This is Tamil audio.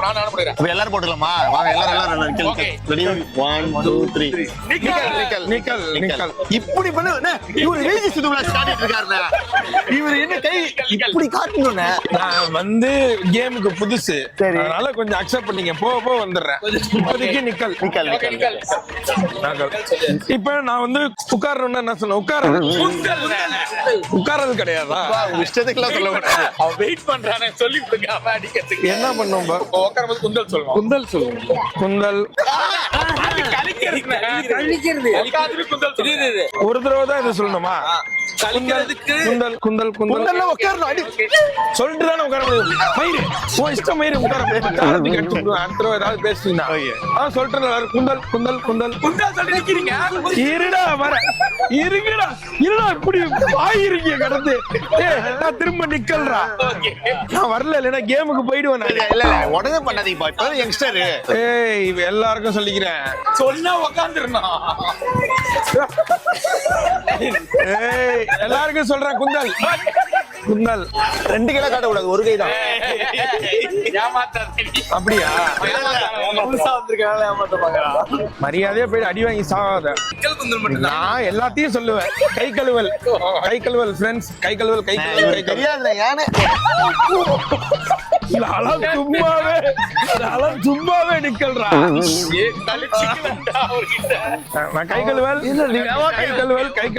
நான் அப்ப எல்லாரும் போட்டுக்கலாமா? வாங்க எல்லாரும் எல்லாரும் நிக்கல் ஒன் டூ த்ரீ நிக்கல் நிக்கல் நிக்கல், நிக்கல். இப்படி பண்ணு இவரு வேஜி சுதுவிழா காட்டிட்டு இருக்காருண்ணே. இவரு என்ன கை இப்படி காட்டணும்ண்ணே? நான் வந்து கேமுக்கு புதுசு. அதனால கொஞ்சம் அக்செப்ட் பண்ணீங்க போக போக வந்துடுறேன். இப்போதைக்கு நிக்கல் நிக்கல் நிக்கல். இப்ப நான் வந்து உட்காரணும்னா என்ன சொன்னேன்? உட்காரது உட்காரது கிடையாதா? உங்க இஷ்டத்துக்குலாம் சொல்ல மாட்டேன். அவன் வெயிட் பண்றானே. சொல்லி அடிக்கிறதுக்கு. என்ன பண்ணும் குந்தல் சொல்லுவான். குந்தல் சொல்லுங்க குந்தல். கழிக்கிறது. ஒரு தடவை தான் இது சொல்லணுமா? கழிக்கிறதுக்கு குந்தல் குந்தல் குந்தல் குந்தல்லாம் உட்காரணும் அடி. சொல்லிட்டு தானே உட்கார முடியும். மயிறு. உன் இஷ்டம் மயிறு உட்கார முடியும். அடுத்த ஏதாவது பேசுவீங்கன்னா ஆ சொல்லிட்டு எல்லாரும். குந்தல் குந்தல் குந்தல் குந்தல் சொல்லி நிக்கிறீங்க? இருடா வர. இருங்கடா. இருடா இப்படி ஆயிருக்கீங்க கடந்து. ஏய், நான் திரும்ப நிக்கல்றா. நான் வரல இல்லைன்னா கேமுக்கு போயிடுவேன் இல்ல நான். இல்ல இல்ல, உடனே இப்ப யங்ஸ்டர் ஏய் இவ எல்லாருக்கும் சொல்லிக்கிறேன். சொன்னா உட்காந்துருந்தோம் ஏய் எல்லாருக்கும் சொல்றேன் குந்தல்? குந்தல். ரெண்டு கிலோ காட்ட கூடாது ஒரு கை தான். அப்படியா? மரியாதையா போய் அடி வாங்கி மட்டும் நான் எல்லாத்தையும் சொல்லுவேன். கை கழுவல் கை கழுவல் ஃப்ரெண்ட்ஸ் கை கழுவல் கை கழுவல் கை யானு. நான்லாம் சும்மாவே நான்லாம் சும்மாவே நிக்கல்றா. கை கழுவல் கை கழுவல் கை கழுவல்.